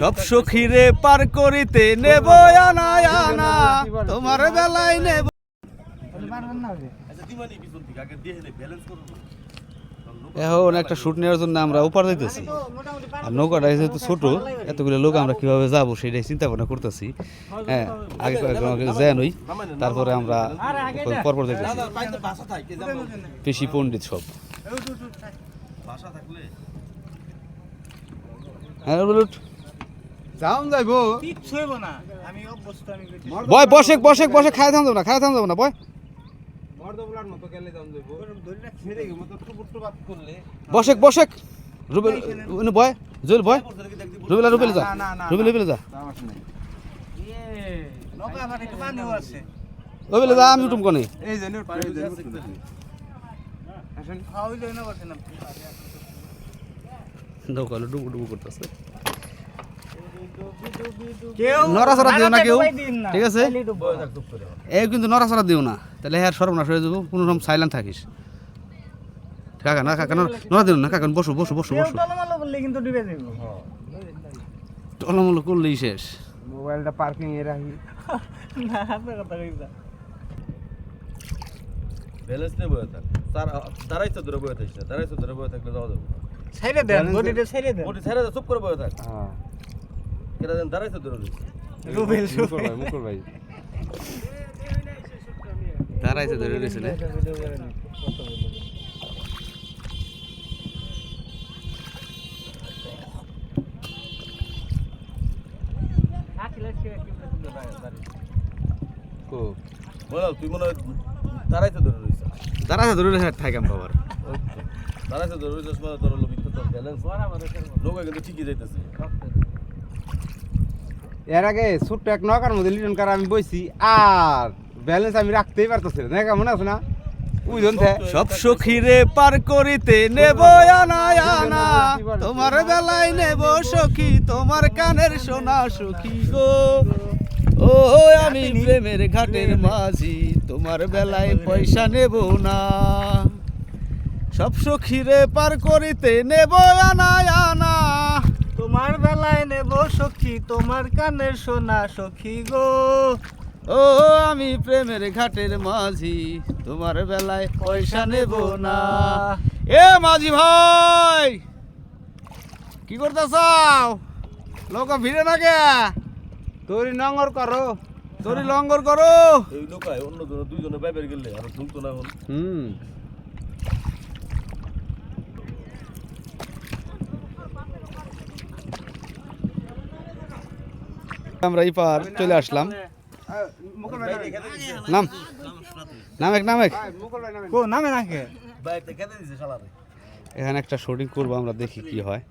সব সখীরে পার করিতে নেব আনা আনা, তোমার বেলায় নেব। এখন একটা শুট নেওয়ার জন্য আমরা উপার দিতেছি আর নৌকাটা যেহেতু ছোট, এতগুলো লোক আমরা কীভাবে যাব সেটাই চিন্তা ভাবনা করতেছি। হ্যাঁ আগে যাই নই, তারপরে আমরা পরপর দেখতেছি পেশি পণ্ডিত সব। হ্যাঁ যাম যাইবো না। আমি অভ্যস্ত আমি। বয় বসে বসে বসে খাই থাম যাব না খাই থাম যাব না বয় বসেক বসেক রুবেল বয় জুয়েল বয়। রুবেলা রুবেল যা। না, না, না, রুবেল রুবেল যা। ইয়ে, নৌকা। রুবেল যা আমি উঠুম কোনে? এই আসেন। হ্যাঁ। নৌকালো ডুবু ডুবু করতেছে। নড়াচড়া দিও না কেউ। দিন ঠিক আছে? খালি কিন্তু নড়াচড়া দিও না। তাহলে হ্যাঁ সর্বনাশ হয়ে যাব কোনো রকম সাইলেন্ট থাকিস। কাকা না কাকা নড়া- দিও না কাকা বসো বসো বসো বসো। টলমলো করলে কিন্তু ডুবে যাইব। টলমলো করলেই শেষ। মোবাইলটা পার্কিং এ রাখি। ব্যালেন্স নেই বয়ে থাক। তার ধরে বয়ে থাকিস না ধরে বয়ে থাকলে যাওয়া যাবে ছেড়ে দেন, গদিটা ছেড়ে দেন। মোটি ছেড়ে দে, চুপ করে বয়ে থাক। হ্যাঁ। কেরা দেন দাঁড়াই তো ধরে রয়েছে। রুবেল, মুকুল ভাই মুকুল ভাই। দাঁড়াইছে ধরে রয়েছে বল তুই মনে হয় তারাই তো ধরে রয়েছে। দাঁড়াইছে ধরে রয়েছে ঠাইকাম বাবার। তারাই ধরে রয়েছে তোর হলো বিখ্যাত ব্যালেন্স নৌকা কিন্তু ঠিকই যাইতেছে। এর আগে ছোট্ট এক নৌকার মধ্যে লিটন কার আমি বইছি, আর ব্যালেন্স আমি রাখতেই পারতেছি না। দেখা মনে আছে না? সব সখীরে পার করিতে নেব তোমার বেলায় সখী, তোমার কানের সোনা সখী গো। ও আমি প্রেমের ঘাটের মাঝি, তোমার বেলায় পয়সা নেব না। সব সখীরে পার করিতে নেব আনা আনা তোমার বেলায় নেব সখী তোমার কানের সোনা সখী গো। ও আমি প্রেমের ঘাটের মাঝি তোমার বেলায় পয়সা নেব না। এ মাঝি ভাই কি করতেছাও? লোক ভিড়ে না কে তোরি নঙ্গর করো তোরি লঙ্গর করো। এই নৌকায় অন্য জন দুইজনে বাইবের গেলে আর ঢুকতো না এখন। হুম। আমরা এই পার চলে আসলাম। নাম? নামেক নামেক? নামে নাকে বাইকটা কেটে দিছে শালারে এখানে একটা শুটিং করব আমরা দেখি কি হয়।